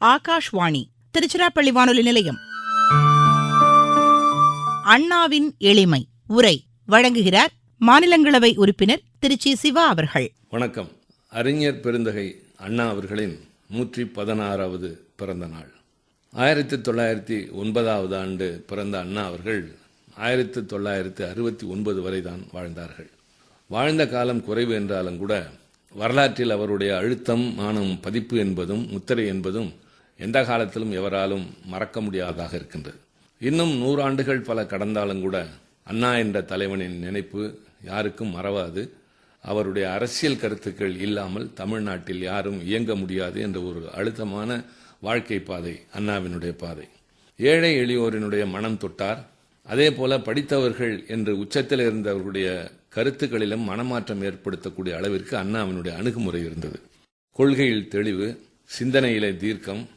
ஆகாஷ்வாணி திருச்சிராப்பள்ளி வானொலி நிலையம். அண்ணாவின் எளிமை உரை வழங்குகிறார் மாநிலங்களவை உறுப்பினர் திருச்சி சிவா அவர்கள். வணக்கம். அறிஞர் பெருந்தகை அண்ணா அவர்களின் நூற்றி பதினாறாவது பிறந்த நாள். ஆயிரத்தி தொள்ளாயிரத்தி ஒன்பதாவது ஆண்டு பிறந்த அண்ணா அவர்கள் ஆயிரத்தி தொள்ளாயிரத்தி அறுபத்தி ஒன்பது வரை தான் வாழ்ந்தார்கள். வாழ்ந்த காலம் குறைவு என்றாலும் கூட வரலாற்றில் அவருடைய அழுத்தம் மானம் பதிப்பு என்பதும் முத்திரை என்பதும் எந்த காலத்திலும் எவராலும் மறக்க முடியாததாக இருக்கின்றது. இன்னும் நூறாண்டுகள் பல கடந்தாலும் கூட அண்ணா என்ற தலைவனின் நினைப்பு யாருக்கும் மறவாது. அவருடைய அரசியல் கருத்துக்கள் இல்லாமல் தமிழ்நாட்டில் யாரும் இயங்க முடியாது என்ற ஒரு அழுத்தமான வாழ்க்கை பாதை அண்ணாவினுடைய பாதை. ஏழை எளியோரினுடைய மனம் தொட்டார். அதே போல படித்தவர்கள் என்று உச்சத்தில் இருந்தவர்களுடைய கருத்துக்களிலும் மனமாற்றம் ஏற்படுத்தக்கூடிய அளவிற்கு அண்ணாவினுடைய அணுகுமுறை இருந்தது. கொள்கையில் தெளிவு சிந்தனையிலே தீர்க்கம்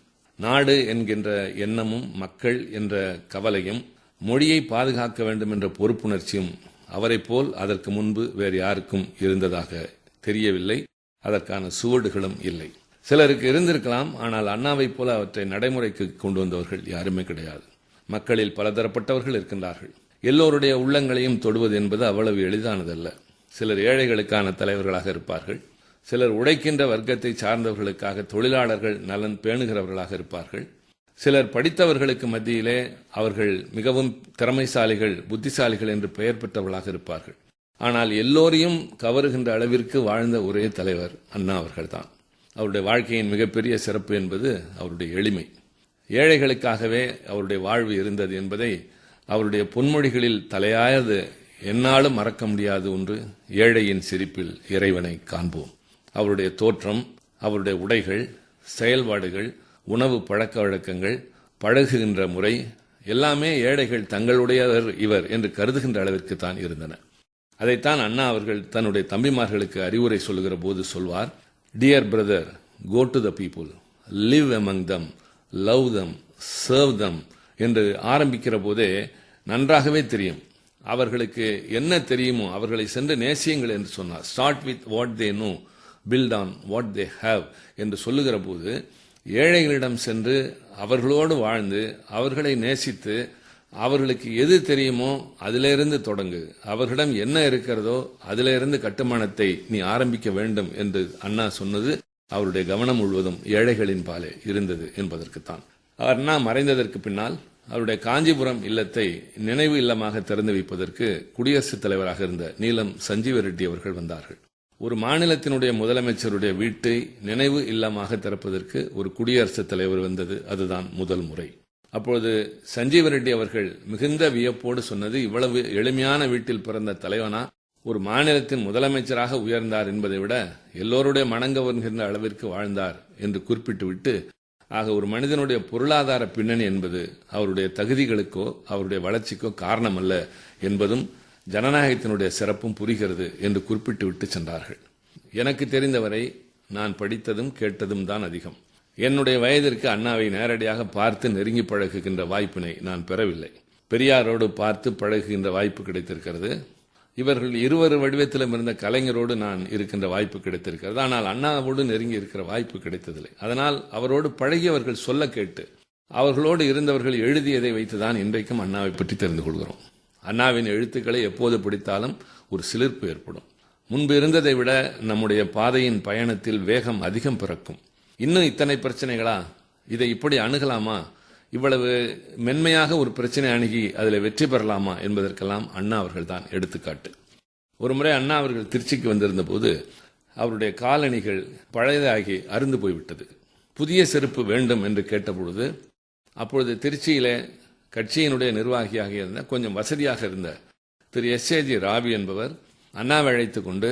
நாடு என்கின்ற எண்ணமும் மக்கள் என்ற கவலையும் மொழியை பாதுகாக்க வேண்டும் என்ற பொறுப்புணர்ச்சியும் அவரைப் போல் அதற்கு முன்பு வேறு யாருக்கும் இருந்ததாக தெரியவில்லை. அதற்கான சுவடுகளும் இல்லை. சிலருக்கு இருந்திருக்கலாம் ஆனால் அண்ணாவைப் போல அவற்றை நடைமுறைக்கு கொண்டு வந்தவர்கள் யாருமே கிடையாது. மக்களில் பலதரப்பட்டவர்கள் இருக்கின்றார்கள். எல்லோருடைய உள்ளங்களையும் தொடுவது என்பது அவ்வளவு எளிதானதல்ல. சிலர் ஏழைகளுக்கான தலைவர்களாக இருப்பார்கள். சிலர் உழைக்கின்ற வர்க்கத்தை சார்ந்தவர்களுக்காக தொழிலாளர்கள் நலன் பேணுகிறவர்களாக இருப்பார்கள். சிலர் படித்தவர்களுக்கு மத்தியிலே அவர்கள் மிகவும் திறமைசாலிகள் புத்திசாலிகள் என்று பெயர் பெற்றவர்களாக இருப்பார்கள். ஆனால் எல்லோரையும் கவருகின்ற அளவிற்கு வாழ்ந்த ஒரே தலைவர் அண்ணா அவர்கள்தான். அவருடைய வாழ்க்கையின் மிகப்பெரிய சிறப்பு என்பது அவருடைய எளிமை. ஏழைகளுக்காகவே அவருடைய வாழ்வு இருந்தது என்பதை அவருடைய பொன்மொழிகளில் தலையாயது என்னாலும் மறக்க முடியாது ஒன்று ஏழையின் சிரிப்பில் இறைவனை காண்போம். அவருடைய தோற்றம் அவருடைய உடைகள் செயல்பாடுகள் உணவு பழக்க வழக்கங்கள் பழகுகின்ற முறை எல்லாமே ஏழைகள் தங்களுடையவர் இவர் என்று கருதுகின்ற அளவிற்கு தான் இருந்தன. அதைத்தான் அண்ணா அவர்கள் தன்னுடைய தம்பிமார்களுக்கு அறிவுரை சொல்லுகிற போது சொல்வார் dear brother go to the people live among them love them serve them என்று ஆரம்பிக்கிற போதே நன்றாகவே தெரியும். அவர்களுக்கு என்ன தெரியுமோ அவர்களை சென்று நேசியுங்கள் என்று சொன்னார். Start with what they know build on what they have என்று சொல்லுகிற போது ஏழைகளிடம் சென்று அவர்களோடு வாழ்ந்து அவர்களை நேசித்து அவர்களுக்கு எது தெரியுமோ அதிலிருந்து தொடங்கு. அவர்களிடம் என்ன இருக்கிறதோ அதிலிருந்து கட்டுமானத்தை நீ ஆரம்பிக்க வேண்டும் என்று அண்ணா சொன்னது அவருடைய கவனம் முழுவதும் ஏழைகளின் பாலே இருந்தது என்பதற்குத்தான். அண்ணா மறைந்ததற்கு பின்னால் அவருடைய காஞ்சிபுரம் இல்லத்தை நினைவு இல்லமாக திறந்து வைப்பதற்கு குடியரசுத் தலைவராக இருந்த நீலம் சஞ்சீவ ரெட்டி அவர்கள் வந்தார்கள். ஒரு மாநிலத்தினுடைய முதலமைச்சருடைய வீட்டை நினைவு இல்லமாக திறப்பதற்கு ஒரு குடியரசுத் தலைவர் வந்தது அதுதான் முதல் முறை. அப்பொழுது சஞ்சீவ ரெட்டி அவர்கள் மிகுந்த வியப்போடு சொன்னது இவ்வளவு எளிமையான வீட்டில் பிறந்த தலைவனா ஒரு மாநிலத்தின் முதலமைச்சராக உயர்ந்தார் என்பதை விட எல்லோருடைய மணங்க வருகின்ற அளவிற்கு வாழ்ந்தார் என்று குறிப்பிட்டுவிட்டு ஆக ஒரு மனிதனுடைய பொருளாதார பின்னணி என்பது அவருடைய தகுதிகளுக்கோ அவருடைய வளர்ச்சிக்கோ காரணம் அல்ல என்பதும் ஜனநாயகத்தினுடைய சிறப்பும் புரிகிறது என்று குறிப்பிட்டு விட்டு சென்றார்கள். எனக்கு தெரிந்தவரை நான் படித்ததும் கேட்டதும் தான் அதிகம். என்னுடைய வயதிற்கு அண்ணாவை நேரடியாக பார்த்து நெருங்கி பழகுகின்ற வாய்ப்பினை நான் பெறவில்லை. பெரியாரோடு பார்த்து பழகுகின்ற வாய்ப்பு கிடைத்திருக்கிறது. இவர்கள் இருவர் வடிவத்திலும் இருந்த கலைஞரோடு நான் இருக்கின்ற வாய்ப்பு கிடைத்திருக்கிறது. ஆனால் அண்ணாவோடு நெருங்கி இருக்கிற வாய்ப்பு கிடைத்ததில்லை. அதனால் அவரோடு பழகியவர்கள் சொல்ல கேட்டு அவர்களோடு இருந்தவர்கள் எழுதியதை வைத்துதான் இன்றைக்கும் அண்ணாவை பற்றி தெரிந்து கொள்கிறோம். அண்ணாவின் எழுத்துக்களை எப்போது பிடித்தாலும் ஒரு சிலிர்ப்பு ஏற்படும். முன்பு இருந்ததை விட நம்முடைய பாதையின் பயணத்தில் வேகம் அதிகம் பிறக்கும். இன்னும் இத்தனை பிரச்சனைகளா? இதை இப்படி அணுகலாமா? இவ்வளவு மென்மையாக ஒரு பிரச்சனை அணுகி அதில் வெற்றி பெறலாமா என்பதற்கெல்லாம் அண்ணா அவர்கள் தான் எடுத்துக்காட்டு. ஒரு முறை அண்ணா அவர்கள் திருச்சிக்கு வந்திருந்த போது அவருடைய காலணிகள் பழையதாகி அருந்து போய்விட்டது. புதிய செருப்பு வேண்டும் என்று கேட்டபொழுது அப்பொழுது திருச்சியிலே கட்சியினுடைய நிர்வாகியாக இருந்த கொஞ்சம் வசதியாக இருந்த திரு எஸ் ஏஜி ராவி என்பவர் அண்ணாவை அழைத்து கொண்டு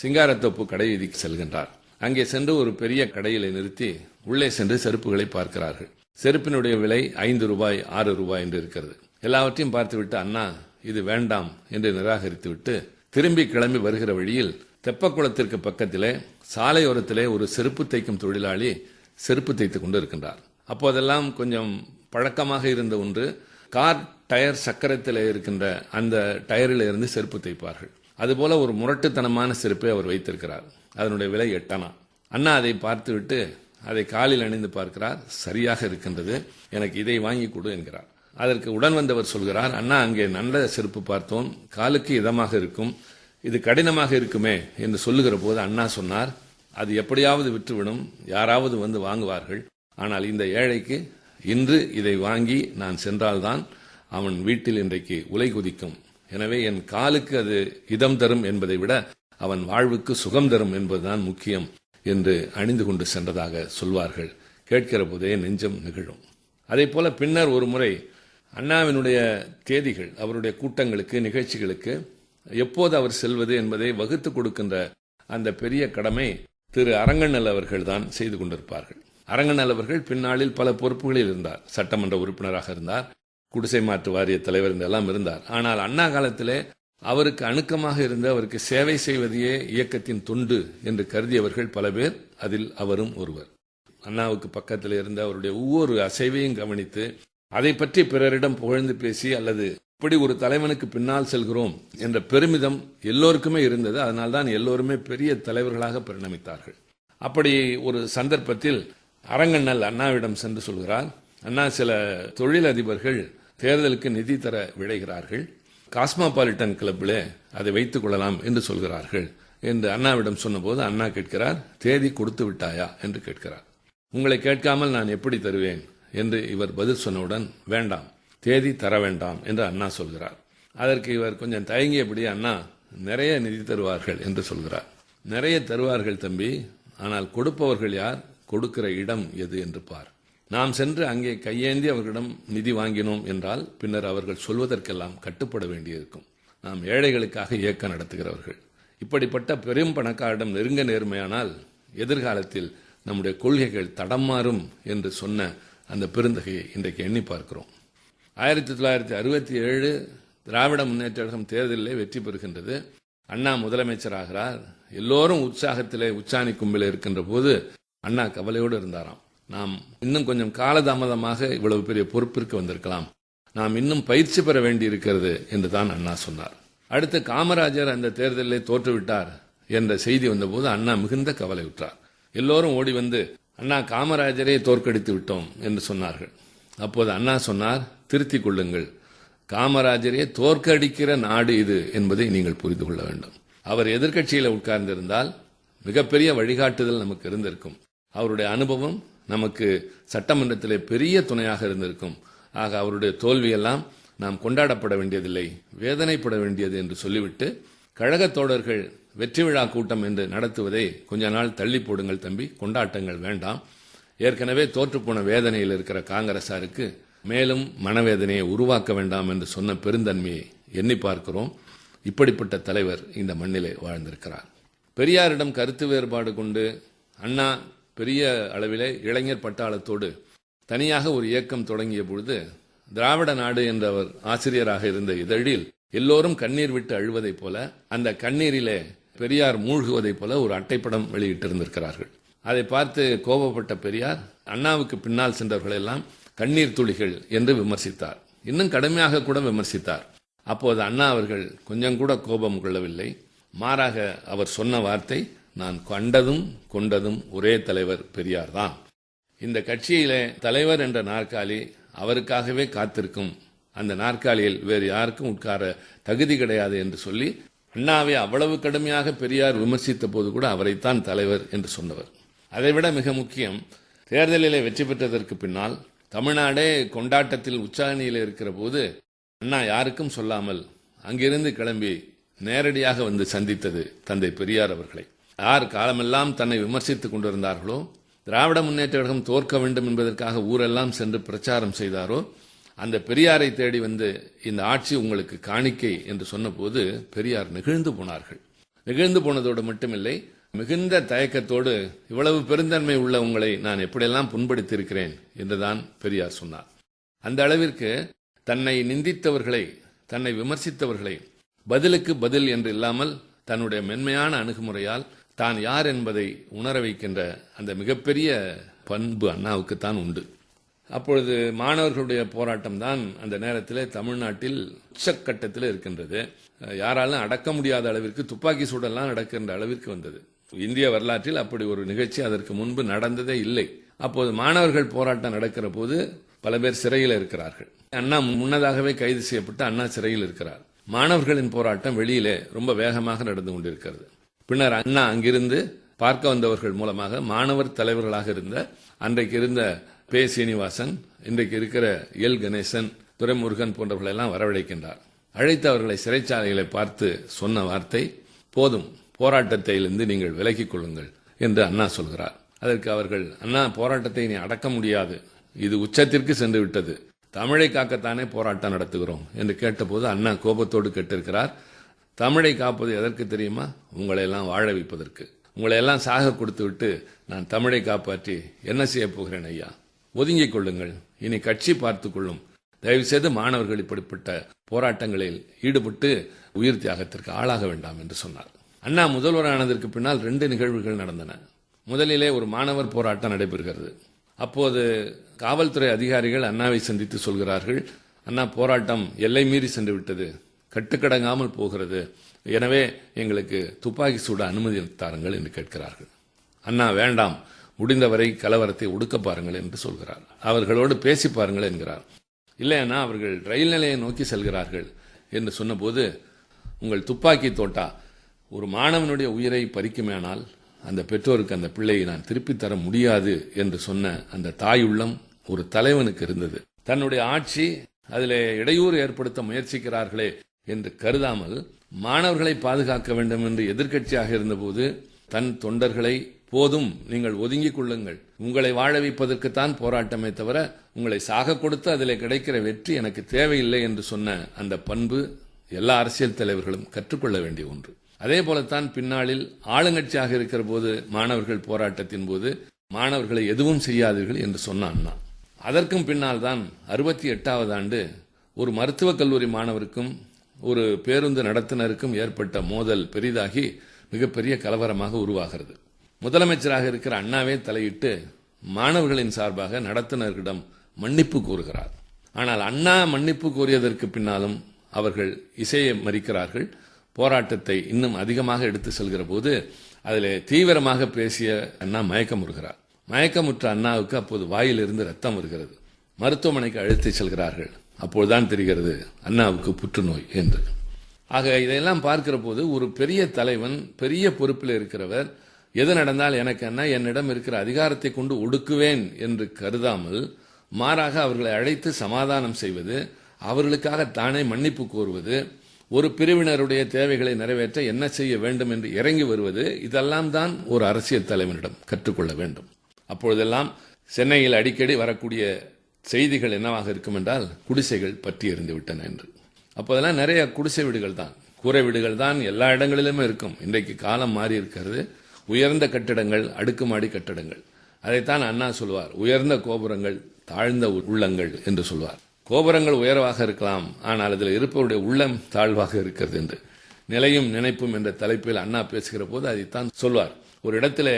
சிங்காரத்தோப்பு கடை வீதிக்கு செல்கின்றார். அங்கே சென்று ஒரு பெரிய கடையிலை நிறுத்தி உள்ளே சென்று செருப்புகளை பார்க்கிறார்கள். செருப்பினுடைய விலை ஐந்து ரூபாய் ஆறு ரூபாய் என்று இருக்கிறது. எல்லாவற்றையும் பார்த்துவிட்டு அண்ணா இது வேண்டாம் என்று நிராகரித்துவிட்டு திரும்பி கிளம்பி வருகிற வழியில் தெப்பக்குளத்திற்கு பக்கத்திலே சாலையோரத்திலே ஒரு செருப்பு தைக்கும் தொழிலாளி செருப்பு தைத்துக் கொண்டு இருக்கின்றார். அப்போதெல்லாம் கொஞ்சம் பழக்கமாக இருந்த ஒன்று கார் டயர் சக்கரத்தில் இருக்கின்ற அந்த டயரில் இருந்து செருப்பு தைப்பார்கள். அதுபோல ஒரு முரட்டுத்தனமான செருப்பை அவர் வைத்திருக்கிறார். அதனுடைய விலை எட்டனா? அண்ணா அதை பார்த்துவிட்டு அதை காலில் அணிந்து பார்க்கிறார். சரியாக இருக்கின்றது. எனக்கு இதை வாங்கி கொடு என்கிறார். அதற்கு உடன் வந்தவர் சொல்கிறார் அண்ணா அங்கே நல்ல செருப்பு பார்த்தோம். காலுக்கு இதமாக இருக்கும். இது கடினமாக இருக்குமே என்று சொல்லுகிற போது அண்ணா சொன்னார் அது எப்படியாவது விற்றுவிடும். யாராவது வந்து வாங்குவார்கள். ஆனால் இந்த ஏழைக்கு இன்று இதை வாங்கி நான் சென்றால்தான் அவன் வீட்டில் இன்றைக்கு உலை குதிக்கும். எனவே என் காலுக்கு அது இதம் தரும் என்பதை விட அவன் வாழ்வுக்கு சுகம் தரும் என்பதுதான் முக்கியம் என்று அணிந்து கொண்டு சென்றதாக சொல்வார்கள். கேட்கிற போதே நெஞ்சம் நிகழும். அதே போல பின்னர் ஒரு முறை அண்ணாவினுடைய தேதிகள் அவருடைய கூட்டங்களுக்கு நிகழ்ச்சிகளுக்கு எப்போது அவர் செல்வது என்பதை வகுத்து கொடுக்கின்ற அந்த பெரிய கடமை திரு அரங்கண்ணல் அவர்கள் தான் செய்து கொண்டிருப்பார்கள். அரங்கநல் அவர்கள் பின்னாளில் பல பொறுப்புகளில் இருந்தார். சட்டமன்ற உறுப்பினராக இருந்தார். குடிசை மாற்று வாரிய தலைவர் என்றெல்லாம் இருந்தார். ஆனால் அண்ணா காலத்திலே அவருக்கு அணுக்கமாக இருந்து அவருக்கு சேவை செய்வதையே இயக்கத்தின் தொண்டு என்று கருதியவர்கள் பல பேர். அதில் அவரும் ஒருவர். அண்ணாவுக்கு பக்கத்தில் இருந்த அவருடைய ஒவ்வொரு அசைவையும் கவனித்து அதை பற்றி பிறரிடம் புகழ்ந்து பேசி அல்லது இப்படி ஒரு தலைவனுக்கு பின்னால் செல்கிறோம் என்ற பெருமிதம் எல்லோருக்குமே இருந்தது. அதனால்தான் எல்லோருமே பெரிய தலைவர்களாக பரிணமித்தார்கள். அப்படி ஒரு சந்தர்ப்பத்தில் அரங்கண்ணல் அண்ணாவிடம் சென்று சொல்கிறார் அண்ணா சில தொழிலதிபர்கள் தேர்தலுக்கு நிதி தர விழைகிறார்கள். காஸ்மாபாலிட்டன் கிளப்பில் அதை வைத்துக் கொள்ளலாம் என்று சொல்கிறார்கள். என்று அண்ணாவிடம் சொன்னபோது அண்ணா கேட்கிறார் தேதி கொடுத்து விட்டாயா? என்று கேட்கிறார். உங்களை கேட்காமல் நான் எப்படி தருவேன்? என்று இவர் பதில் சொன்னவுடன் வேண்டாம் தேதி தர வேண்டாம் என்று அண்ணா சொல்கிறார். அதற்கு இவர் கொஞ்சம் தயங்கியபடி அண்ணா நிறைய நிதி தருவார்கள் என்று சொல்கிறார். நிறைய தருவார்கள் தம்பி ஆனால் கொடுப்பவர்கள் யார்? கொடுக்கிற இடம் எது என்று பார். நாம் சென்று அங்கே கையேந்தி அவர்களிடம் நிதி வாங்கினோம் என்றால் பின்னர் அவர்கள் சொல்வதற்கெல்லாம் கட்டுப்பட வேண்டியிருக்கும். நாம் ஏழைகளுக்காக இயக்கம் நடத்துகிறவர்கள். இப்படிப்பட்ட பெரும் பணக்காரிடம் நெருங்க நேர்மையானால் எதிர்காலத்தில் நம்முடைய கொள்கைகள் தடமாறும் என்று சொன்ன அந்த பெருந்தகையை இன்றைக்கு எண்ணி பார்க்கிறோம். ஆயிரத்தி தொள்ளாயிரத்தி அறுபத்தி ஏழு திராவிட முன்னேற்ற கழகம் தேர்தலிலே வெற்றி பெறுகின்றது. அண்ணா முதலமைச்சராகிறார் எல்லோரும் உற்சாகத்திலே உச்சாணி கும்பில் இருக்கின்ற போது அண்ணா கவலையோடு இருந்தாராம். நாம் இன்னும் கொஞ்சம் காலதாமதமாக இவ்வளவு பெரிய பொறுப்பிற்கு வந்திருக்கலாம். நாம் இன்னும் பயிற்சி பெற வேண்டி இருக்கிறது என்று தான் அண்ணா சொன்னார். அடுத்து காமராஜர் அந்த தேர்தலில் தோற்றுவிட்டார் என்ற செய்தி வந்தபோது அண்ணா மிகுந்த கவலை உற்றார் எல்லோரும் ஓடி வந்து அண்ணா காமராஜரே தோற்கடித்து விட்டோம் என்று சொன்னார்கள். அப்போது அண்ணா சொன்னார் திருத்திக் கொள்ளுங்கள். காமராஜரே தோற்கடிக்கிற நாடு இது என்பதை நீங்கள் புரிந்து கொள்ள வேண்டும். அவர் எதிர்க்கட்சியில் உட்கார்ந்திருந்தால் மிகப்பெரிய வழிகாட்டுதல் நமக்கு இருந்திருக்கும். அவருடைய அனுபவம் நமக்கு சட்டமன்றத்திலே பெரிய துணையாக இருந்திருக்கும். ஆக அவருடைய தோல்வியெல்லாம் நாம் கொண்டாடப்பட வேண்டியதில்லை வேதனைப்பட வேண்டியது என்று சொல்லிவிட்டு கழகத் தோழர்கள் வெற்றி விழா கூட்டம் என்று நடத்துவதை கொஞ்ச நாள் தள்ளி போடுங்கள் தம்பி கொண்டாட்டங்கள் வேண்டாம். ஏற்கனவே தோற்றுப்போன வேதனையில் இருக்கிற காங்கிரசாருக்கு மேலும் மனவேதனையை உருவாக்க வேண்டாம் என்று சொன்ன பெருந்தன்மையை எண்ணி பார்க்கிறோம். இப்படிப்பட்ட தலைவர் இந்த மண்ணிலே வாழ்ந்திருக்கிறார். பெரியாரிடம் கருத்து வேறுபாடு கொண்டு அண்ணா பெரிய அளவிலே இளைஞர் பட்டாளத்தோடு தனியாக ஒரு இயக்கம் தொடங்கிய பொழுது திராவிட நாடு என்ற அவர் ஆசிரியராக இருந்த இதழில் எல்லோரும் கண்ணீர் விட்டு அழுவதைப் போல அந்த கண்ணீரிலே பெரியார் மூழ்குவதைப் போல ஒரு அட்டைப்படம் வெளியிட்டிருந்திருக்கிறார்கள். அதை பார்த்து கோபப்பட்ட பெரியார் அண்ணாவுக்கு பின்னால் சென்றவர்கள் எல்லாம் கண்ணீர் துளிகள் என்று விமர்சித்தார். இன்னும் கடுமையாக கூட விமர்சித்தார். அப்போது அண்ணா அவர்கள் கொஞ்சம் கூட கோபம் கொள்ளவில்லை. மாறாக அவர் சொன்ன வார்த்தை நான் கண்டதும் கொண்டதும் ஒரே தலைவர் பெரியார் தான் இந்த கட்சியிலே தலைவர் என்ற நாற்காலி அவருக்காகவே காத்திருக்கும். அந்த நாற்காலியில் வேறு யாருக்கும் உட்கார தகுதி கிடையாது என்று சொல்லி அண்ணாவை அவ்வளவு கடுமையாக பெரியார் விமர்சித்த போது கூட அவரைத்தான் தலைவர் என்று சொன்னவர். அதைவிட மிக முக்கியம் தேர்தலிலே வெற்றி பெற்றதற்கு பின்னால் தமிழ்நாடே கொண்டாட்டத்தில் உச்சாணியில் இருக்கிற போது அண்ணா யாருக்கும் சொல்லாமல் அங்கிருந்து கிளம்பி நேரடியாக வந்து சந்தித்தது தந்தை பெரியார் அவர்களை. யார் காலமெல்லாம் தன்னை விமர்சித்துக் கொண்டிருந்தார்களோ திராவிட முன்னேற்ற கழகம் தோற்க வேண்டும் என்பதற்காக ஊரெல்லாம் சென்று பிரச்சாரம் செய்தாரோ அந்த பெரியாரை தேடி வந்து இந்த ஆட்சி உங்களுக்கு காணிக்கை என்று சொன்னபோது பெரியார் நெகிழ்ந்து போனார்கள். நெகிழ்ந்து போனதோடு மட்டுமில்லை மிகுந்த தயக்கத்தோடு இவ்வளவு பெருந்தன்மை உள்ள உங்களை நான் எப்படியெல்லாம் புண்படுத்தியிருக்கிறேன் என்றுதான் பெரியார் சொன்னார். அந்த அளவிற்கு தன்னை நிந்தித்தவர்களை தன்னை விமர்சித்தவர்களை பதிலுக்கு பதில் என்று இல்லாமல் தன்னுடைய மென்மையான அணுகுமுறையால் தான் யார் என்பதை உணர வைக்கின்ற அந்த மிகப்பெரிய பண்பு அண்ணாவுக்குத்தான் உண்டு. அப்பொழுது மாணவர்களுடைய போராட்டம் தான் அந்த நேரத்தில் தமிழ்நாட்டில் உச்சக்கட்டத்தில் இருக்கின்றது. யாராலும் அடக்க முடியாத அளவிற்கு துப்பாக்கி சூடெல்லாம் நடக்கின்ற அளவிற்கு வந்தது. இந்திய வரலாற்றில் அப்படி ஒரு நிகழ்ச்சி அதற்கு முன்பு நடந்ததே இல்லை. அப்போது மாணவர்கள் போராட்டம் நடக்கிற போது பல பேர் சிறையில் இருக்கிறார்கள். அண்ணா முன்னதாகவே கைது செய்யப்பட்டு அண்ணா சிறையில் இருக்கிறார். மாணவர்களின் போராட்டம் வெளியிலே ரொம்ப வேகமாக நடந்து கொண்டிருக்கிறது. பின்னர் அண்ணா அங்கிருந்து பார்க்க வந்தவர்கள் மூலமாக மாணவர் தலைவர்களாக இருந்த அன்றைக்கு இருந்த பே சீனிவாசன் இன்றைக்கு இருக்கிற எல் கணேசன் துரைமுருகன் போன்றவர்களை எல்லாம் வரவழைக்கின்றார். அழைத்து அவர்களை சிறைச்சாலைகளை பார்த்து சொன்ன வார்த்தை போதும் போராட்டத்திலிருந்து நீங்கள் விலகிக் கொள்ளுங்கள் என்று அண்ணா சொல்கிறார். அதற்கு அவர்கள் அண்ணா போராட்டத்தை நீ அடக்க முடியாது. இது உச்சத்திற்கு சென்று விட்டது தமிழை காக்கத்தானே போராட்டம் நடத்துகிறோம் என்று கேட்டபோது அண்ணா கோபத்தோடு கேட்டிருக்கிறார். தமிழை காப்பது எதற்கு தெரியுமா? உங்களை எல்லாம் வாழ வைப்பதற்கு. உங்களை எல்லாம் சாக கொடுத்து விட்டு நான் தமிழை காப்பாற்றி என்ன செய்ய போகிறேன் ஐயா? ஒதுங்கிக் கொள்ளுங்கள். இனி கட்சி பார்த்துக்கொள்ளும் தயவுசெய்து மாணவர்கள் இப்படிப்பட்ட போராட்டங்களில் ஈடுபட்டு உயிர் தியாகத்திற்கு ஆளாக வேண்டாம் என்று சொன்னார். அண்ணா முதல்வரானதற்கு பின்னால் ரெண்டு நிகழ்வுகள் நடந்தன. முதலிலே ஒரு மாணவர் போராட்டம் நடைபெறுகிறது. அப்போது காவல்துறை அதிகாரிகள் அண்ணாவை சந்தித்து சொல்கிறார்கள் அண்ணா போராட்டம் எல்லை மீறி சென்று விட்டது. கட்டுக்கடங்காமல் போகிறது. எனவே எங்களுக்கு துப்பாக்கி சூட அனுமதி தாருங்கள் என்று கேட்கிறார்கள். அண்ணா வேண்டாம். முடிந்தவரை கலவரத்தை ஒடுக்க பாருங்கள் என்று சொல்கிறார். அவர்களோடு பேசி பாருங்கள் என்கிறார். இல்லைன்னா அவர்கள் ரயில் நிலையை நோக்கி செல்கிறார்கள் என்று சொன்னபோது உங்கள் துப்பாக்கி தோட்டா ஒரு மாணவனுடைய உயிரை பறிக்குமேனால் அந்த பெற்றோருக்கு அந்த பிள்ளையை நான் திருப்பித் தர முடியாது என்று சொன்ன அந்த தாயுள்ளம் ஒரு தலைவனுக்கு இருந்தது. தன்னுடைய ஆட்சி அதில் இடையூறு ஏற்படுத்த முயற்சிக்கிறார்களே என்று கருதாமல் மாணவர்களை பாதுகாக்க வேண்டும் என்று எதிர்க்கட்சியாக இருந்தபோது தன் தொண்டர்களை போதும் நீங்கள் ஒதுங்கிக் கொள்ளுங்கள். உங்களை வாழ வைப்பதற்குத்தான் போராட்டமே தவிர உங்களை சாக கொடுத்து அதில் கிடைக்கிற வெற்றி எனக்கு தேவையில்லை என்று சொன்ன அந்த பண்பு எல்லா அரசியல் தலைவர்களும் கற்றுக்கொள்ள வேண்டிய ஒன்று. அதே போலத்தான் பின்னாளில் ஆளுங்கட்சியாக இருக்கிற போது மாணவர்கள் போராட்டத்தின் போது மாணவர்களை எதுவும் செய்யாதீர்கள் என்று சொன்ன அண்ணா அதற்கும் பின்னால் தான் அறுபத்தி எட்டாவது ஆண்டு ஒரு மருத்துவக் கல்லூரி மாணவருக்கும் ஒரு பேருந்து நடத்தினருக்கும் ஏற்பட்ட மோதல் பெரிதாகி மிகப்பெரிய கலவரமாக உருவாகிறது. முதலமைச்சராக இருக்கிற அண்ணாவே தலையிட்டு மாணவர்களின் சார்பாக நடத்துனர்களிடம் மன்னிப்பு கூறுகிறார் ஆனால் அண்ணா மன்னிப்பு கோரியதற்கு பின்னாலும் அவர்கள் இசையை மறிக்கிறார்கள். போராட்டத்தை இன்னும் அதிகமாக எடுத்து செல்கிற போது அதில் தீவிரமாக பேசிய அண்ணா மயக்கமுறுகிறார். மயக்கமுற்ற அண்ணாவுக்கு அப்போது வாயிலிருந்து ரத்தம் வருகிறது. மருத்துவமனைக்கு அழைத்து செல்கிறார்கள். அப்போதுதான் தெரிகிறது அண்ணாவுக்கு புற்றுநோய் என்று. ஆக இதையெல்லாம் பார்க்கிற போது ஒரு பெரிய தலைவன் பெரிய பொறுப்பில் இருக்கிறவர் எது நடந்தால் எனக்கு என்ன என்னிடம் இருக்கிற அதிகாரத்தை கொண்டு ஒடுக்குவேன் என்று கருதாமல் மாறாக அவர்களை அழைத்து சமாதானம் செய்வது அவர்களுக்காக தானே மன்னிப்பு கோருவது ஒரு பிரிவினருடைய தேவைகளை நிறைவேற்ற என்ன செய்ய வேண்டும் என்று இறங்கி வருவது இதெல்லாம் தான் ஒரு அரசியல் தலைவனிடம் கற்றுக்கொள்ள வேண்டும். அப்பொழுதெல்லாம் சென்னையில் அடிக்கடி வரக்கூடிய செய்திகள் என்னவாக இருக்கும் என்றால் குடிசைகள் பற்றி எறிந்து விட்டன என்று அப்போதெல்லாம் நிறைய குடிசை வீடுகள் தான். கூரை வீடுகள் தான் எல்லா இடங்களிலுமே இருக்கும். இன்றைக்கு காலம் மாறி இருக்கிறது. உயர்ந்த கட்டிடங்கள் அடுக்குமாடி கட்டிடங்கள். அதைத்தான் அண்ணா சொல்வார். உயர்ந்த கோபுரங்கள் தாழ்ந்த உள்ளங்கள் என்று சொல்வார். கோபுரங்கள் உயர்வாக இருக்கலாம். ஆனால் அதில் இருப்பவருடைய உள்ளம் தாழ்வாக இருக்கிறது என்று. நிலையும் நினைப்பும் என்ற தலைப்பில் அண்ணா பேசுகிற போது அதைத்தான் சொல்வார். ஒரு இடத்திலே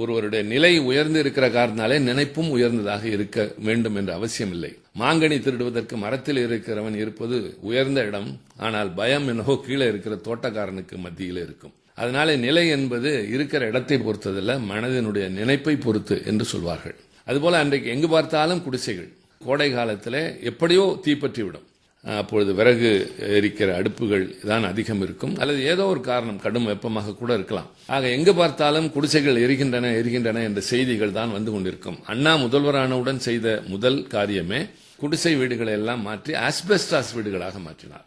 ஒருவருடைய நிலை உயர்ந்து இருக்கிற காரணத்தாலே நினைப்பும் உயர்ந்ததாக இருக்க வேண்டும் என்ற அவசியம் இல்லை மாங்கனி திருடுவதற்கு மரத்தில் இருக்கிறவன் இருப்பது உயர்ந்த இடம் ஆனால் பயம் என்னவோ கீழே இருக்கிற தோட்டக்காரனுக்கு மத்தியில் இருக்கும். அதனால நிலை என்பது இருக்கிற இடத்தை பொறுத்ததல்ல மனதினுடைய நினைப்பை பொறுத்து என்று சொல்வார்கள். அதுபோல அன்றைக்கு எங்கு பார்த்தாலும் குடிசைகள் கோடை காலத்தில் எப்படியோ தீப்பற்றிவிடும். அப்பொழுது விறகு எரிக்கிற அடுப்புகள் தான் அதிகம் இருக்கும். அல்லது ஏதோ ஒரு காரணம் கடும் வெப்பமாக கூட இருக்கலாம். ஆக எங்கு பார்த்தாலும் குடிசைகள் எரிகின்றன எரிகின்றன என்ற செய்திகள் தான் வந்து கொண்டிருக்கும். அண்ணா முதல்வரானவுடன் செய்த முதல் காரியமே குடிசை வீடுகளை எல்லாம் மாற்றி ஆஸ்பெஸ்டாஸ் வீடுகளாக மாற்றினார்.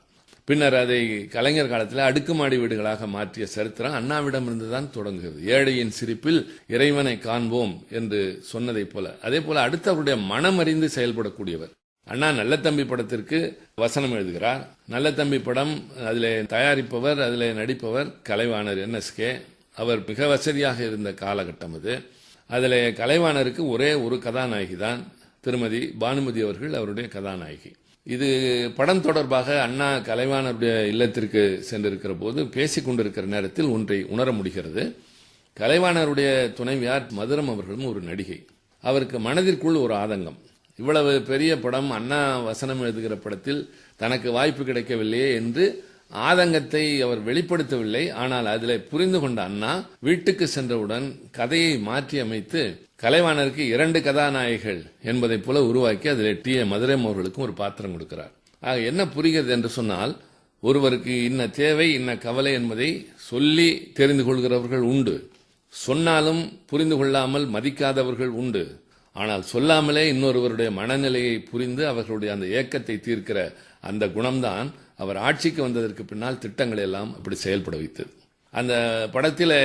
பின்னர் அதை கலைஞர் காலத்தில் அடுக்குமாடி வீடுகளாக மாற்றிய சரித்திரம் அண்ணாவிடமிருந்து தான் தொடங்குகிறது. ஏழையின் சிரிப்பில் இறைவனை காண்போம் என்று சொன்னதைப் போல அதே போல அடுத்தவருடைய மனம் அறிந்து செயல்படக்கூடியவர். அண்ணா நல்ல தம்பி படத்திற்கு வசனம் எழுதுகிறார். நல்ல தம்பி படம் அதில் தயாரிப்பவர் அதில் நடிப்பவர் கலைவாணர் என்எஸ்கே. அவர் மிக வசதியாக இருந்த காலகட்டம் அது. அதில் கலைவாணருக்கு ஒரே ஒரு கதாநாயகி தான் திருமதி பானுமதி அவர்கள் அவருடைய கதாநாயகி. இது படம் தொடர்பாக அண்ணா கலைவாணருடைய இல்லத்திற்கு சென்றிருக்கிற போது பேசிக் கொண்டிருக்கிற நேரத்தில் ஒன்றை உணர முடிகிறது. கலைவாணருடைய துணைவியார் மதுரம் அவர்களும் ஒரு நடிகை. அவருக்கு மனதிற்குள் ஒரு ஆதங்கம். இவ்வளவு பெரிய படம் அண்ணா வசனம் எழுதுகிற படத்தில் தனக்கு வாய்ப்பு கிடைக்கவில்லையே என்று ஆதங்கத்தை அவர் வெளிப்படுத்தவில்லை. ஆனால் அதில் புரிந்து கொண்ட அண்ணா வீட்டுக்கு சென்றவுடன் கதையை மாற்றி அமைத்து கலைவாணருக்கு இரண்டு கதாநாயகிகள் என்பதைப் போல உருவாக்கி அதில் டி. ஏ. மதுரம் அவர்களுக்கும் ஒரு பாத்திரம் கொடுக்கிறார். ஆக என்ன புரிகிறது என்று சொன்னால் ஒருவருக்கு இன்ன தேவை இன்ன கவலை என்பதை சொல்லி தெரிந்து கொள்கிறவர்கள் உண்டு. சொன்னாலும் புரிந்து கொள்ளாமல் மதிக்காதவர்கள் உண்டு. ஆனால் சொல்லாமலே இன்னொருவருடைய மனநிலையை புரிந்து அவர்களுடைய அந்த ஏக்கத்தை தீர்க்கிற அந்த குணம்தான் அவர் ஆட்சிக்கு வந்ததற்கு பின்னால் திட்டங்களை எல்லாம் அப்படி செயல்பட வைத்தது. அந்த படத்தில்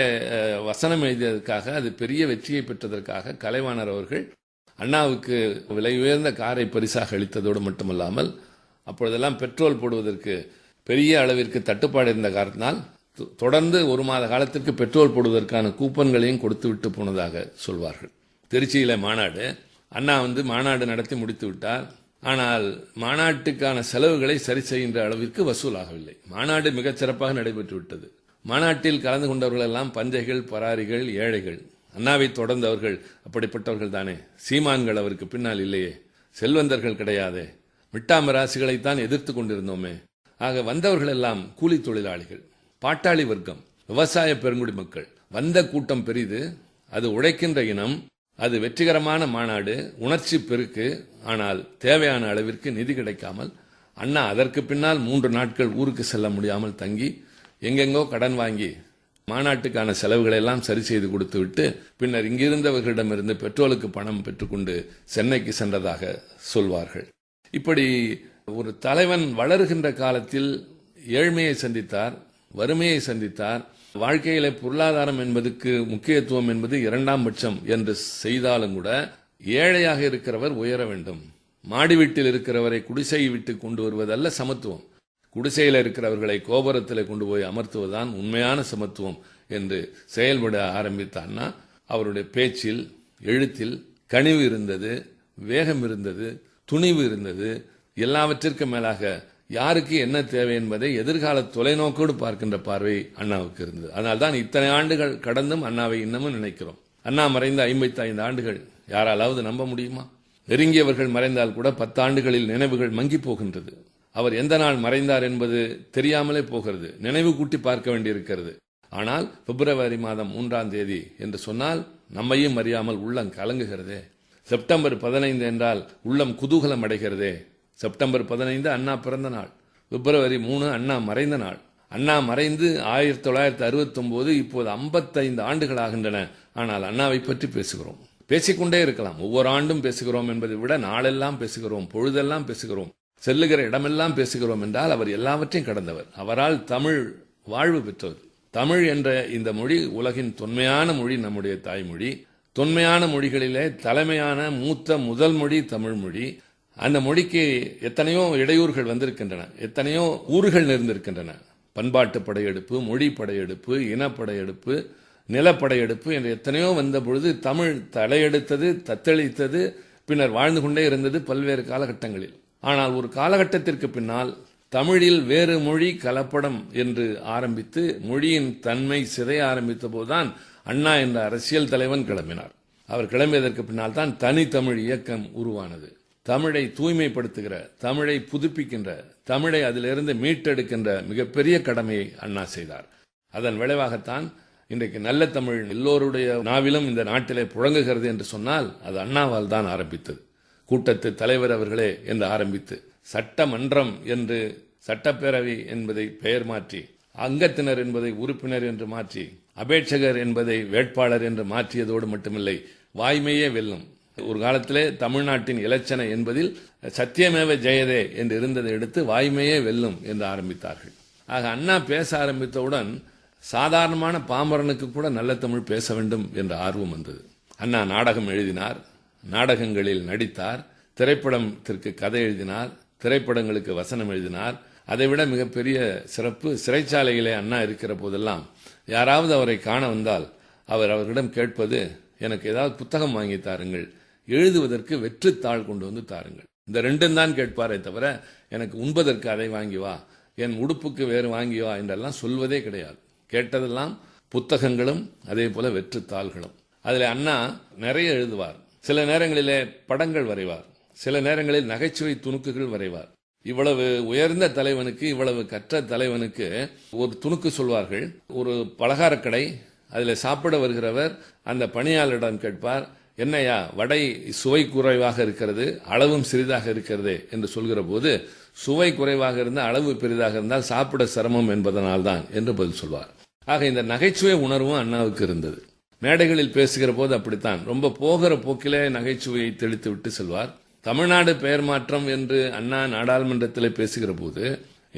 வசனம் எழுதியதற்காக அது பெரிய வெற்றியை பெற்றதற்காக கலைவாணர் அவர்கள் அண்ணாவுக்கு விலை உயர்ந்த காரை பரிசாக அளித்ததோடு மட்டுமல்லாமல் அப்பொழுதெல்லாம் பெட்ரோல் போடுவதற்கு பெரிய அளவிற்கு தட்டுப்பாடு இருந்த காரணத்தினால் தொ- தொடர்ந்து ஒரு மாத காலத்திற்கு பெட்ரோல் போடுவதற்கான கூப்பன்களையும் கொடுத்து விட்டு போனதாக சொல்வார்கள். திருச்சியில் மாநாடு. அண்ணா வந்து மாநாடு நடத்தி முடித்து விட்டார். ஆனால் மாநாட்டுக்கான செலவுகளை சரி செய்கின்ற அளவிற்கு வசூலாகவில்லை. மாநாடு மிகச்சிறப்பாக நடைபெற்று விட்டது. மாநாட்டில் கலந்து கொண்டவர்கள் எல்லாம் பஞ்சைகள் பராரிகள் ஏழைகள். அண்ணாவை தொடர்ந்தவர்கள் அப்படிப்பட்டவர்கள் தானே. சீமான்கள் அவருக்கு பின்னால் இல்லையே. செல்வந்தர்கள் கிடையாதே. மிட்டாமராசிகளைத்தான் எதிர்த்து கொண்டிருந்தோமே. ஆக வந்தவர்கள் எல்லாம் கூலி தொழிலாளிகள். பாட்டாளி வர்க்கம். விவசாய பெருங்குடி மக்கள். வந்த கூட்டம் பெரிது. அது உழைக்கின்ற இனம். அது வெற்றிகரமான மாநாடு உணர்ச்சி பெருக்கு. ஆனால் தேவையான அளவிற்கு நிதி கிடைக்காமல் அண்ணா அதற்கு பின்னால் மூன்று நாட்கள் ஊருக்கு செல்ல முடியாமல் தங்கி எங்கெங்கோ கடன் வாங்கி மாநாட்டுக்கான செலவுகளை எல்லாம் சரி செய்து கொடுத்துவிட்டு பின்னர் இங்கிருந்தவர்களிடமிருந்து பெட்ரோலுக்கு பணம் பெற்றுக்கொண்டு சென்னைக்கு சென்றதாக சொல்வார்கள். இப்படி ஒரு தலைவன் வளருகின்ற காலத்தில் ஏழ்மையை சந்தித்தார் வறுமையை சந்தித்தார் வாழ்க்கையில பொருளாதாரம் என்பதுக்கு முக்கியத்துவம் என்பது இரண்டாம் பட்சம் என்று செய்தாலும் கூட ஏழையாக இருக்கிறவர் உயர வேண்டும். மாடி வீட்டில் இருக்கிறவரை குடிசை விட்டு கொண்டு வருவதல்ல சமத்துவம். குடிசையில் இருக்கிறவர்களை கோபுரத்தில் கொண்டு போய் அமர்த்துவதுதான் உண்மையான சமத்துவம் என்று செயல்பட ஆரம்பித்தான்னா அவருடைய பேச்சில் எழுத்தில் கனிவு இருந்தது வேகம் இருந்தது துணிவு இருந்தது எல்லாவற்றிற்கும் மேலாக யாருக்கு என்ன தேவை என்பதை எதிர்கால தொலைநோக்கோடு பார்க்கின்ற பார்வை அண்ணாவுக்கு இருந்தது. அதனால்தான் இத்தனை ஆண்டுகள் கடந்தும் அண்ணாவை இன்னமும் நினைக்கிறோம். அண்ணா மறைந்த ஐம்பத்தி ஐந்து ஆண்டுகள் யாராலாவது நம்ப முடியுமா? நெருங்கியவர்கள் மறைந்தால் கூட பத்தாண்டுகளில் நினைவுகள் மங்கி போகின்றது. அவர் எந்த நாள் மறைந்தார் என்பது தெரியாமலே போகிறது. நினைவு கூட்டி பார்க்க வேண்டியிருக்கிறது. ஆனால் பிப்ரவரி மாதம் மூன்றாம் தேதி என்று சொன்னால் நம்மையும் அறியாமல் உள்ளம் கலங்குகிறதே. செப்டம்பர் பதினைந்து என்றால் உள்ளம் குதூகலம் அடைகிறதே செப்டம்பர் பதினைந்து அண்ணா பிறந்த நாள். பிப்ரவரி மூணு அண்ணா மறைந்த நாள். அண்ணா மறைந்து ஆயிரத்தி தொள்ளாயிரத்தி அறுபத்தொம்போது இப்போது ஐம்பத்தைந்து ஆண்டுகள் ஆகின்றன. ஆனால் அண்ணாவை பற்றி பேசுகிறோம். பேசிக்கொண்டே இருக்கலாம். ஒவ்வொரு ஆண்டும் பேசுகிறோம் என்பதை விட நாளெல்லாம் பேசுகிறோம் பொழுதெல்லாம் பேசுகிறோம் செல்லுகிற இடமெல்லாம் பேசுகிறோம் என்றால் அவர் எல்லாவற்றையும் கடந்தவர். அவரால் தமிழ் வாழ்வு பெற்றவர் தமிழ் என்ற இந்த மொழி உலகின் தொன்மையான மொழி நம்முடைய தாய்மொழி. தொன்மையான மொழிகளிலே தலைமையான மூத்த முதல் மொழி தமிழ் மொழி. அந்த மொழிக்கு எத்தனையோ இடையூறுகள் வந்திருக்கின்றன. எத்தனையோ ஊர்கள் இருந்திருக்கின்றன பண்பாட்டு படையெடுப்பு மொழி படையெடுப்பு இனப்படையெடுப்பு நிலப்படையெடுப்பு என்று எத்தனையோ வந்த பொழுது தமிழ் தலையெடுத்தது தத்தளித்தது பின்னர் வாழ்ந்து கொண்டே இருந்தது பல்வேறு காலகட்டங்களில். ஆனால் ஒரு காலகட்டத்திற்கு பின்னால் தமிழில் வேறு மொழி கலப்படம் என்று ஆரம்பித்து மொழியின் தன்மை சிதைய ஆரம்பித்த போதுதான் அண்ணா என்ற அரசியல் தலைவன் கிளம்பினார். அவர் கிளம்பியதற்கு பின்னால் தான் தனித்தமிழ் இயக்கம் உருவானது. தமிழை தூய்மைப்படுத்துகிற தமிழை புதுப்பிக்கின்ற தமிழை அதிலிருந்து மீட்டெடுக்கின்ற மிகப்பெரிய கடமையை அண்ணா செய்தார். அதன் விளைவாகத்தான் இன்றைக்கு நல்ல தமிழ் எல்லோருடைய நாவிலும் இந்த நாட்டிலே புழங்குகிறது என்று சொன்னால் அது அண்ணாவால் தான் ஆரம்பித்தது. கூட்டத்து தலைவர் அவர்களே என்று ஆரம்பித்து சட்டமன்றம் என்று சட்டப்பேரவை என்பதை பெயர் மாற்றி அங்கத்தினர் என்பதை உறுப்பினர் என்று மாற்றி அபேட்சகர் என்பதை வேட்பாளர் என்று மாற்றியதோடு மட்டுமில்லை வாய்மையே வெல்லும் ஒரு காலத்திலே தமிழ்நாட்டின் இலச்சனை என்பதில் சத்தியமேவ ஜெயதே என்று இருந்ததை எடுத்து வாய்மையே வெல்லும் என்று ஆரம்பித்தார்கள். ஆக அண்ணா பேச ஆரம்பித்தவுடன் சாதாரணமான பாமரனுக்கு கூட நல்ல தமிழ் பேச வேண்டும் என்ற ஆர்வம் வந்தது. அண்ணா நாடகம் எழுதினார் நாடகங்களில் நடித்தார் திரைப்படத்திற்கு கதை எழுதினார் திரைப்படங்களுக்கு வசனம் எழுதினார். அதைவிட மிகப்பெரிய சிறப்பு சிறைச்சாலையிலே அண்ணா இருக்கிற போதெல்லாம் யாராவது அவரை காண வந்தால் அவர் அவர்களிடம் கேட்பது எனக்கு ஏதாவது புத்தகம் வாங்கி தாருங்கள் எழுதுவதற்கு வெற்றுத்தாள் கொண்டு வந்து தாருங்கள். இந்த ரெண்டும் தான் கேட்பாரே தவிர எனக்கு உண்பதற்கு அதை வாங்கி வா என் உடுப்புக்கு வேறு வாங்கி வா என்றெல்லாம் சொல்வதே கிடையாது. கேட்டதெல்லாம் புத்தகங்களும் அதே போல வெற்றுத்தாள்களும். அதில் அண்ணா நிறைய எழுதுவார். சில நேரங்களிலே படங்கள் வரைவார். சில நேரங்களில் நகைச்சுவை துணுக்குகள் வரைவார். இவ்வளவு உயர்ந்த தலைவனுக்கு இவ்வளவு கற்ற தலைவனுக்கு ஒரு துணுக்கு சொல்வார்கள். ஒரு பலகாரக் கடை அதில் சாப்பிட வருகிறவர் அந்த பணியாளரிடம் கேட்பார் என்னையா? வடை சுவை குறைவாக இருக்கிறது அளவும் சிறிதாக இருக்கிறது என்று சொல்கிற போது சுவை குறைவாக இருந்தால் அளவு பெரிதாக இருந்தால் சாப்பிட சிரமம் என்பதனால் தான் என்று பதில் சொல்வார். ஆக இந்த நகைச்சுவை உணர்வும் அண்ணாவுக்கு இருந்தது. மேடைகளில் பேசுகிற போது அப்படித்தான். ரொம்ப போகிற போக்கிலே நகைச்சுவையை தெளித்து விட்டு செல்வார். தமிழ்நாடு பெயர் மாற்றம் என்று அண்ணா நாடாளுமன்றத்தில் பேசுகிற போது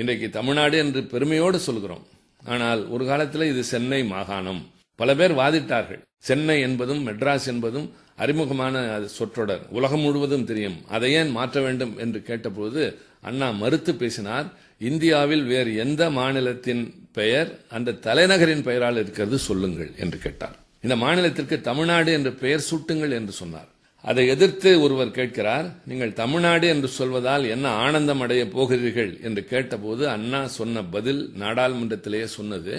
இன்றைக்கு தமிழ்நாடு என்று பெருமையோடு சொல்கிறோம். ஆனால் ஒரு காலத்தில் இது சென்னை மாகாணம். பல பேர் வாதிட்டார்கள். சென்னை என்பதும் மெட்ராஸ் என்பதும் அறிமுகமான சொற்றொடர். உலகம் முழுவதும் தெரியும். அதை ஏன் மாற்ற வேண்டும் என்று கேட்டபோது அண்ணா மறுத்து பேசினார் இந்தியாவில் வேறு எந்த மாநிலத்தின் பெயர் அந்த தலைநகரின் பெயரால் இருக்கிறது சொல்லுங்கள் என்று கேட்டார். இந்த மாநிலத்திற்கு தமிழ்நாடு என்று பெயர் சூட்டுங்கள் என்று சொன்னார். அதை எதிர்த்து ஒருவர் கேட்கிறார் நீங்கள் தமிழ்நாடு என்று சொல்வதால் என்ன ஆனந்தம் அடைய போகிறீர்கள்? என்று கேட்டபோது அண்ணா சொன்ன பதில் நாடாளுமன்றத்திலேயே சொன்னது.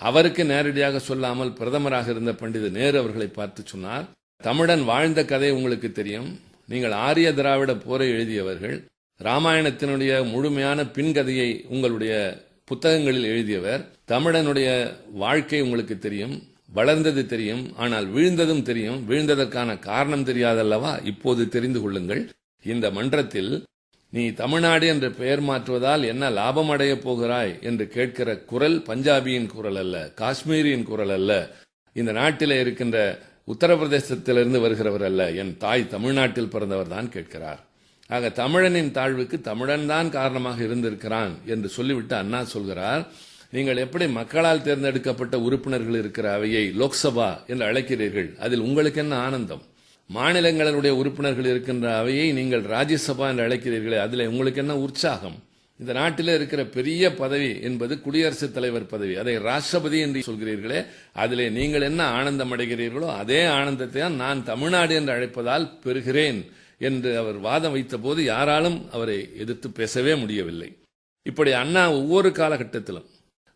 அவருக்கு நேரடியாக சொல்லாமல் பிரதமராக இருந்த பண்டித நேரு அவர்களை பார்த்து சொன்னார். தமிழன் வாழ்ந்த கதை உங்களுக்கு தெரியும். நீங்கள் ஆரிய திராவிட போரை எழுதியவர்கள். ராமாயணத்தினுடைய முழுமையான பின்கதையை உங்களுடைய புத்தகங்களில் எழுதியவர். தமிழனுடைய வாழ்க்கை உங்களுக்கு தெரியும். வளர்ந்தது தெரியும். ஆனால் வீழ்ந்ததும் தெரியும். வீழ்ந்ததற்கான காரணம் தெரியாதல்லவா? இப்போது தெரிந்து கொள்ளுங்கள். இந்த மன்றத்தில் நீ தமிழ்நாடு என்று பெயர் மாற்றுவதால் என்ன லாபம் அடையப் போகிறாய் என்று கேட்கிற குரல் பஞ்சாபியின் குரல் அல்ல காஷ்மீரியின் குரல் அல்ல. இந்த நாட்டில் இருக்கின்ற உத்தரப்பிரதேசத்திலிருந்து வருகிறவர் அல்ல. என் தாய் தமிழ்நாட்டில் பிறந்தவர் தான் கேட்கிறார். ஆக தமிழனின் தாழ்வுக்கு தமிழன் தான் காரணமாக இருந்திருக்கிறான் என்று சொல்லிவிட்டு அண்ணா சொல்கிறார். நீங்கள் எப்படி மக்களால் தேர்ந்தெடுக்கப்பட்ட உறுப்பினர்கள் இருக்கிற அவையை லோக்சபா என்று அழைக்கிறீர்கள்? அதில் உங்களுக்கு என்ன ஆனந்தம்? மாநிலங்களுடைய உறுப்பினர்கள் இருக்கின்ற அவையை நீங்கள் ராஜ்யசபா என்று அழைக்கிறீர்களே அதில் உங்களுக்கு என்ன உற்சாகம்? இந்த நாட்டில் இருக்கிற பெரிய பதவி என்பது குடியரசுத் தலைவர் பதவி. அதை ராஷ்டிரபதி என்று சொல்கிறீர்களே அதிலே நீங்கள் என்ன ஆனந்தம் அடைகிறீர்களோ அதே ஆனந்தத்தை தான் நான் தமிழ்நாடு என்று அழைப்பதால் பெறுகிறேன் என்று அவர் வாதம் வைத்தபோது யாராலும் அவரை எதிர்த்து பேசவே முடியவில்லை. இப்படி அண்ணா ஒவ்வொரு காலகட்டத்திலும்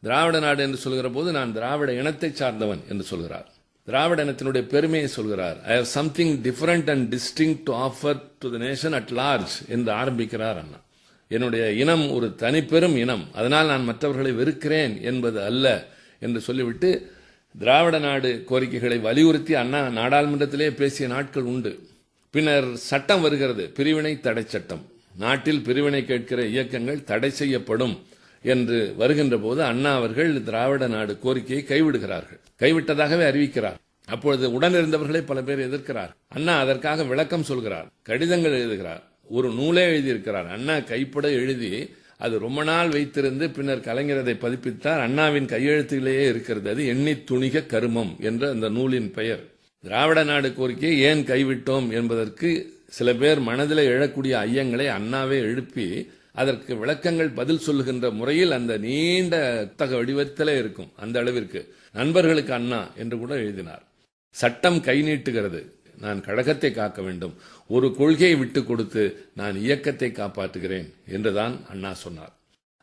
திராவிட நாடு என்று சொல்கிற போது நான் திராவிட இனத்தை சார்ந்தவன் என்று சொல்கிறார். திராவிட இனத்தினுடைய பெருமையை சொல்கிறார். I have something different and distinct to offer to the nation at large என்று ஆரம்பிக்கிறார் அண்ணா. என்னுடைய இனம் ஒரு தனிப்பெரும் இனம். அதனால் நான் மற்றவர்களை வெறுக்கிறேன் என்பது அல்ல என்று சொல்லிவிட்டு திராவிட நாடு கோரிக்கைகளை வலியுறுத்தி அண்ணா நாடாளுமன்றத்திலே பேசிய நாட்கள் உண்டு. பின்னர் சட்டம் வருகிறது பிரிவினை தடை சட்டம். நாட்டில் பிரிவினை கேட்கிற இயக்கங்கள் தடை செய்யப்படும் என்று வருகின்ற போது அண்ணா அவர்கள் திராவிட நாடு கோரிக்கையை கைவிடுகிறார்கள். கைவிட்டதாகவே அறிவிக்கிறார். அப்பொழுது உடனிருந்தவர்களை பல பேர் எதிர்க்கிறார். அண்ணா அதற்காக விளக்கம் சொல்கிறார் கடிதங்கள் எழுதுகிறார். ஒரு நூலே எழுதியிருக்கிறார். அண்ணா கைப்பட எழுதி அது ரொம்ப நாள் வைத்திருந்து பின்னர் கலைஞர் அதை பதிப்பித்தார். அண்ணாவின் கையெழுத்துலேயே இருக்கிறது. அது எண்ணி துணிக கருமம் என்ற அந்த நூலின் பெயர். திராவிட நாடு கோரிக்கையை ஏன் கைவிட்டோம் என்பதற்கு சில பேர் மனதில் எழக்கூடிய ஐயங்களை அண்ணாவே எழுப்பி அதற்கு விளக்கங்கள் பதில் சொல்லுகின்ற முறையில் அந்த நீண்ட புத்தக வடிவத்திலே இருக்கும். அந்த அளவிற்கு நண்பர்களுக்கு அண்ணா என்று கூட எழுதினார். சட்டம் கை நீட்டுகிறது. நான் கழகத்தை காக்க வேண்டும். ஒரு கொள்கையை விட்டு கொடுத்து நான் இயக்கத்தை காப்பாற்றுகிறேன் என்றுதான் அண்ணா சொன்னார்.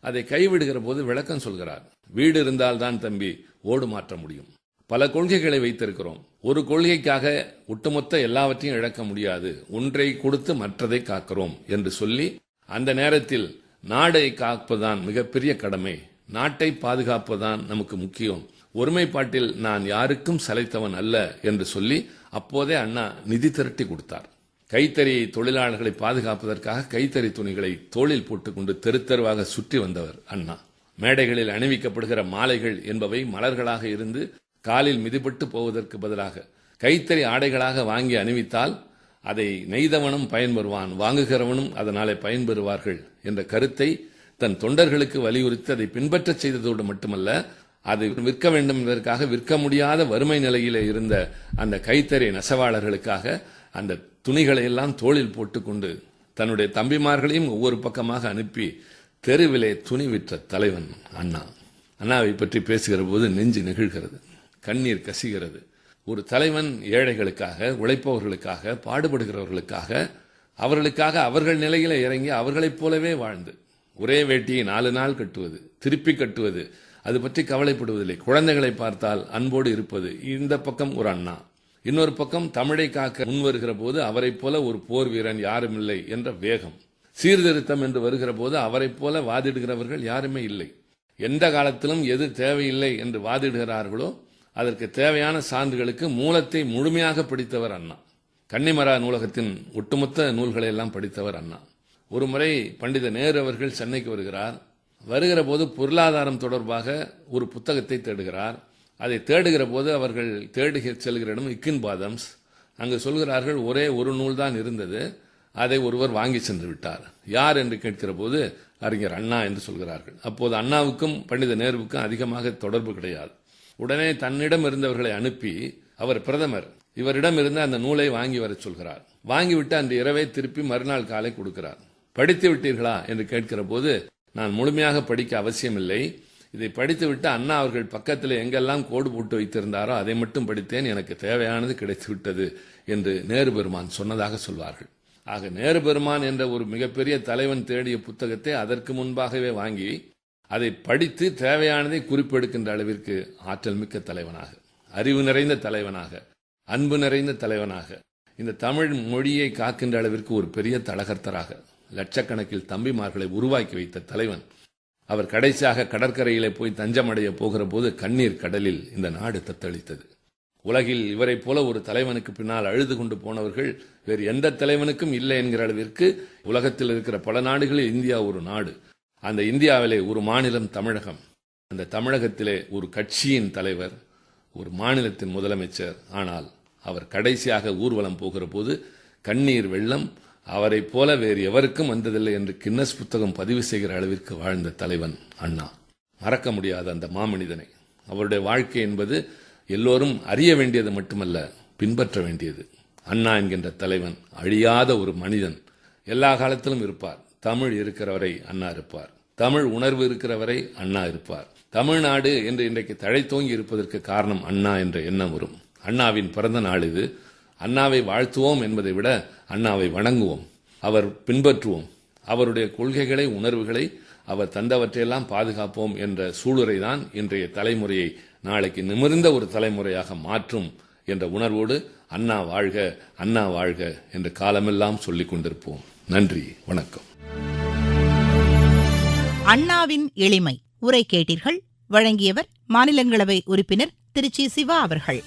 அதை கைவிடுகிற போது விளக்கம் சொல்கிறார். வீடு இருந்தால்தான் தம்பி ஓடு மாற்ற முடியும். பல கொள்கைகளை வைத்திருக்கிறோம். ஒரு கொள்கைக்காக ஒட்டுமொத்த எல்லாவற்றையும் இழக்க முடியாது. ஒன்றை கொடுத்து மற்றதை காக்கிறோம் என்று சொல்லி அந்த நேரத்தில் நாடை காப்பதுதான் மிகப்பெரிய கடமை. நாட்டை பாதுகாப்பதுதான் நமக்கு முக்கியம். ஒருமைப்பாட்டில் நான் யாருக்கும் சளைத்தவன் அல்ல என்று சொல்லி அப்போதே அண்ணா நிதி திரட்டி கொடுத்தார். கைத்தறி தொழிலாளர்களை பாதுகாப்பதற்காக கைத்தறி துணிகளை தோளில் போட்டுக்கொண்டு தெரு தெருவாக சுற்றி வந்தவர் அண்ணா. மேடைகளில் அணிவிக்கப்படுகிற மாலைகள் என்பவை மலர்களாக இருந்து காலில் மிதிப்பட்டு போவதற்கு பதிலாக கைத்தறி ஆடைகளாக வாங்கி அணிவித்தால் அதை நெய்தவனும் பயன்பெறுவான் வாங்குகிறவனும் அதனாலே பயன்பெறுவார்கள் என்ற கருத்தை தன் தொண்டர்களுக்கு வலியுறுத்தி அதை பின்பற்றச் செய்ததோடு மட்டுமல்ல அது விற்க வேண்டும் என்பதற்காக விற்க முடியாத வறுமை நிலையிலே இருந்த அந்த கைத்தறி நெசவாளர்களுக்காக அந்த துணிகளை எல்லாம் தோளில் போட்டுக்கொண்டு தன்னுடைய தம்பிமார்களையும் ஒவ்வொரு பக்கமாக அனுப்பி தெருவிலே துணி விற்ற தலைவன் அண்ணா. அண்ணாவை பற்றி பேசுகிற போது நெஞ்சு நெகிழ்கிறது கண்ணீர் கசிகிறது. ஒரு தலைவன் ஏழைகளுக்காக உழைப்பவர்களுக்காக பாடுபடுகிறவர்களுக்காக அவர்களுக்காக அவர்கள் நிலையில இறங்கி அவர்களைப் போலவே வாழ்ந்து ஒரே வேட்டியை நாலு நாள் கட்டுவது திருப்பி கட்டுவது அது பற்றி கவலைப்படுவதில்லை. குழந்தைகளை பார்த்தால் அன்போடு இருப்பது இந்த பக்கம் ஒரு அண்ணா. இன்னொரு பக்கம் தமிழை காக்க முன்வருகிற போது அவரைப் போல ஒரு போர் வீரன் யாரும் இல்லை என்ற வேகம். சீர்திருத்தம் என்று வருகிற போது அவரைப் போல வாதிடுகிறவர்கள் யாருமே இல்லை. எந்த காலத்திலும் எது தேவையில்லை என்று வாதிடுகிறார்களோ அதற்கு தேவையான சான்றுகளுக்கு மூலத்தை முழுமையாக படித்தவர் அண்ணா. கன்னிமரா நூலகத்தின் ஒட்டுமொத்த நூல்களை எல்லாம் படித்தவர் அண்ணா. ஒரு முறை பண்டித நேரு அவர்கள் சென்னைக்கு வருகிறார். வருகிற போது பொருளாதாரம் தொடர்பாக ஒரு புத்தகத்தை தேடுகிறார். அதை தேடுகிற போது அவர்கள் தேடுக செல்கிற இடம் இக்கின் பாதம்ஸ். அங்கு சொல்கிறார்கள் ஒரே ஒரு நூல் தான் இருந்தது. அதை ஒருவர் வாங்கி சென்று விட்டார். யார் என்று கேட்கிற போது அறிஞர் அண்ணா என்று சொல்கிறார்கள். அப்போது அண்ணாவுக்கும் பண்டித நேருவுக்கும் அதிகமாக தொடர்பு கிடையாது. உடனே தன்னிடம் இருந்தவர்களை அனுப்பி அவர் பிரதமர் இவரிடம் இருந்து அந்த நூலை வாங்கி வரச் சொல்கிறார். வாங்கிவிட்டு அந்த இரவை திருப்பி மறுநாள் காலை கொடுக்கிறார். படித்து விட்டீர்களா? என்று கேட்கிற போது நான் முழுமையாக படிக்க அவசியமில்லை. இதை படித்துவிட்டு அண்ணா அவர்கள் பக்கத்தில் எங்கெல்லாம் கோடு போட்டு வைத்திருந்தாரோ அதை மட்டும் படித்தேன். எனக்கு தேவையானது கிடைத்து விட்டது என்று நேரு பெருமான் சொன்னதாக சொல்வார்கள். ஆக நேரு பெருமான் என்ற ஒரு மிகப்பெரிய தலைவன் தேடிய புத்தகத்தை அதற்கு முன்பாகவே வாங்கி அதை படித்து தேவையானதை குறிப்பெடுக்கின்ற அளவிற்கு ஆற்றல் மிக்க தலைவனாக அறிவு நிறைந்த தலைவனாக அன்பு நிறைந்த தலைவனாக இந்த தமிழ் மொழியை காக்கின்ற அளவிற்கு ஒரு பெரிய தலகர்த்தராக லட்சக்கணக்கில் தம்பிமார்களை உருவாக்கி வைத்த தலைவன். அவர் கடைசியாக கடற்கரையிலே போய் தஞ்சமடைய போகிற போது கண்ணீர் கடலில் இந்த நாடு தத்தளித்தது. உலகில் இவரைப் போல ஒரு தலைவனுக்கு பின்னால் அழுது கொண்டு போனவர்கள் வேறு எந்த தலைவனுக்கும் இல்லை என்கிற அளவிற்கு உலகத்தில் இருக்கிற பல நாடுகளில் இந்தியா ஒரு நாடு. அந்த இந்தியாவிலே ஒரு மாநிலம் தமிழகம். அந்த தமிழகத்திலே ஒரு கட்சியின் தலைவர் ஒரு மாநிலத்தின் முதலமைச்சர். ஆனால் அவர் கடைசியாக ஊர்வலம் போகிற போது கண்ணீர் வெள்ளம் அவரைப் போல வேறு எவருக்கும் வந்ததில்லை என்று கின்னஸ் புத்தகம் பதிவு செய்கிற அளவிற்கு வாழ்ந்த தலைவன் அண்ணா. மறக்க முடியாத அந்த மாமனிதனை. அவருடைய வாழ்க்கை என்பது எல்லோரும் அறிய வேண்டியது மட்டுமல்ல பின்பற்ற வேண்டியது. அண்ணா என்கின்ற தலைவன் அழியாத ஒரு மனிதன். எல்லா காலத்திலும் இருப்பார். தமிழ் இருக்கிறவரை அண்ணா இருப்பார். தமிழ் உணர்வு இருக்கிறவரை அண்ணா இருப்பார். தமிழ்நாடு என்று இன்றைக்கு தழைத்தோங்கி இருப்பதற்கு காரணம் அண்ணா என்ற எண்ணம் வரும். அண்ணாவின் பிறந்த நாள் இது. அண்ணாவை வாழ்த்துவோம் என்பதை விட அண்ணாவை வணங்குவோம். அவர் பின்பற்றுவோம். அவருடைய கொள்கைகளை உணர்வுகளை அவர் தந்தவற்றையெல்லாம் பாதுகாப்போம் என்ற சூளுரை தான் இன்றைய தலைமுறையை நாளைக்கு நிமிர்ந்த ஒரு தலைமுறையாக மாற்றும் என்ற உணர்வோடு அண்ணா வாழ்க அண்ணா வாழ்க என்று காலமெல்லாம் சொல்லிக் கொண்டிருப்போம். நன்றி வணக்கம். அண்ணாவின் எளிமை. உரை கேட்டீர்கள். வழங்கியவர் மாநிலங்களவை உறுப்பினர் திருச்சி சிவா அவர்கள்.